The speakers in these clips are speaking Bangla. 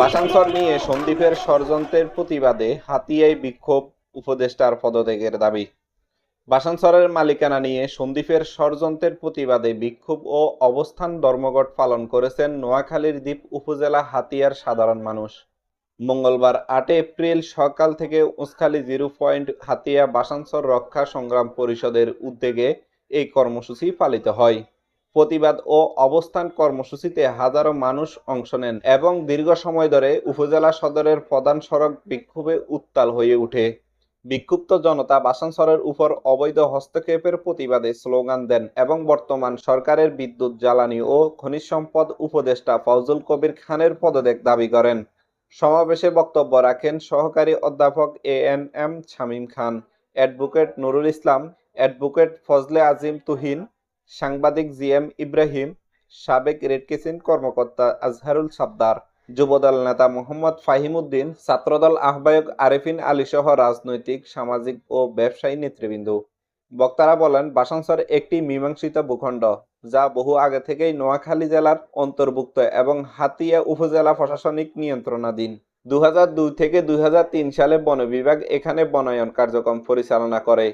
বাসানসর নিয়ে সন্দীপের ষড়যন্ত্রের প্রতিবাদে হাতিয়ায় বিক্ষোভ উপদেষ্টার পদত্যাগের দাবি। বাসানসরের মালিকানা নিয়ে সন্দীপের ষড়যন্ত্রের প্রতিবাদে বিক্ষোভ ও অবস্থান ধর্মঘট পালন করেছেন নোয়াখালীর দ্বীপ উপজেলা হাতিয়ার সাধারণ মানুষ। মঙ্গলবার আট এপ্রিল সকাল থেকে উসখালী জিরো পয়েন্ট হাতিয়া বাসানসর রক্ষা সংগ্রাম পরিষদের উদ্যোগে এই কর্মসূচি পালিত হয়। প্রতিবাদ ও অবস্থান কর্মসূচিতে হাজারো মানুষ অংশ নেন এবং দীর্ঘ সময় ধরে উপজেলা সদরের প্রধান সড়ক বিক্ষোভে উত্তাল হয়ে ওঠে। বিক্ষুব্ধ জনতা বাসানসরের উপর অবৈধ হস্তক্ষেপের প্রতিবাদে স্লোগান দেন এবং বর্তমান সরকারের বিদ্যুৎ, জ্বালানি ও খনিজ সম্পদ উপদেষ্টা ফজল কবির খানের পদত্যাগ দাবি করেন। সমাবেশে বক্তব্য রাখেন সহকারী অধ্যাপক A N M Shamim Khan. Advocate Nurul Islam, advocate Fazle Azim Tuhin, সাংবাদিক জি এম ইব্রাহিম, সাবেক রেডকেসিন কর্মকর্তা আজহারুল সাবদার, যুবদল নেতা মোহাম্মদ ফাহিমউদ্দিন ছাত্রদল আহ্বায়ক আরেফিন আলী সহ রাজনৈতিক, সামাজিক ও ব্যবসায়ী নেতৃবৃন্দ। বক্তারা বলেন, বাসানসর একটি মীমাংসিত ভূখণ্ড, যা বহু আগে থেকেই নোয়াখালী জেলার অন্তর্ভুক্ত এবং হাতিয়া উপজেলা প্রশাসনিক নিয়ন্ত্রণাধীন। দু হাজার দুই থেকে দুই হাজার তিন সালে বন বিভাগ এখানে বনায়ন কার্যক্রম পরিচালনা করে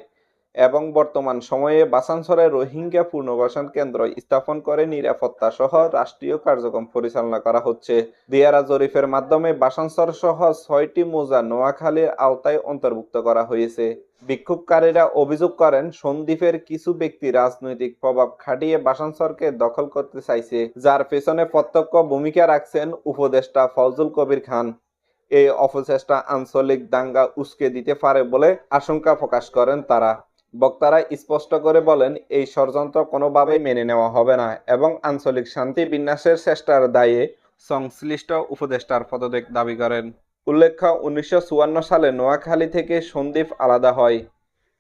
এবং বর্তমান সময়ে বাসানসরে রোহিঙ্গা পুনর্বাসন কেন্দ্র স্থাপন করে নিরাপত্তা সহ রাষ্ট্রীয় কার্যক্রম পরিচালনা করা হচ্ছে। দিয়ারা জরিফের মাধ্যমে বাসানসর সহ ছয়টি মোজা নোয়াখালীর আওতায় অন্তর্ভুক্ত করা হয়েছে। বিক্ষোভকারীরা অভিযোগ করেন, সন্দ্বীপের কিছু ব্যক্তি রাজনৈতিক প্রভাব খাটিয়ে বাসানসরকে দখল করতে চাইছে, যার পেছনে প্রত্যক্ষ ভূমিকা রাখছেন উপদেষ্টা ফজল কবির খান। এই অপচেষ্টা আঞ্চলিক দাঙ্গা উস্কে দিতে পারে বলে আশঙ্কা প্রকাশ করেন তারা। বক্তারা স্পষ্ট করে বলেন, এই ষড়যন্ত্র কোনোভাবেই মেনে নেওয়া হবে না এবং আঞ্চলিক শান্তি বিন্যাসের চেষ্টার দায়ে সংশ্লিষ্ট উপদেষ্টার পদত্যাগ দাবি করেন। উল্লেখ্য, উনিশশো চুয়ান্ন সালে নোয়াখালী থেকে সন্দ্বীপ আলাদা হয়।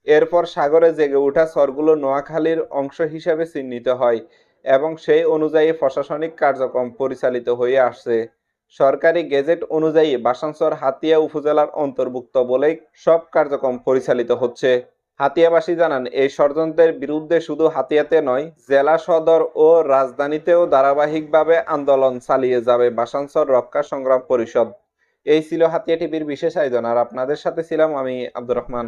এরপর সাগরে জেগে ওঠা স্বরগুলো নোয়াখালীর অংশ হিসেবে চিহ্নিত হয় এবং সেই অনুযায়ী প্রশাসনিক কার্যক্রম পরিচালিত হয়ে আসছে। সরকারি গেজেট অনুযায়ী বাসানসর হাতিয়া উপজেলার অন্তর্ভুক্ত বলেই সব কার্যক্রম পরিচালিত হচ্ছে। হাতিয়াবাসী জানান, এই ষড়যন্ত্রের বিরুদ্ধে শুধু হাতিয়াতে নয়, জেলা সদর ও রাজধানীতেও ধারাবাহিকভাবে আন্দোলন চালিয়ে যাবে বাসানসর রক্ষা সংগ্রাম পরিষদ। এই ছিল হাতিয়া টিভির বিশেষ আয়োজন, আর আপনাদের সাথে ছিলাম আমি আব্দুর রহমান।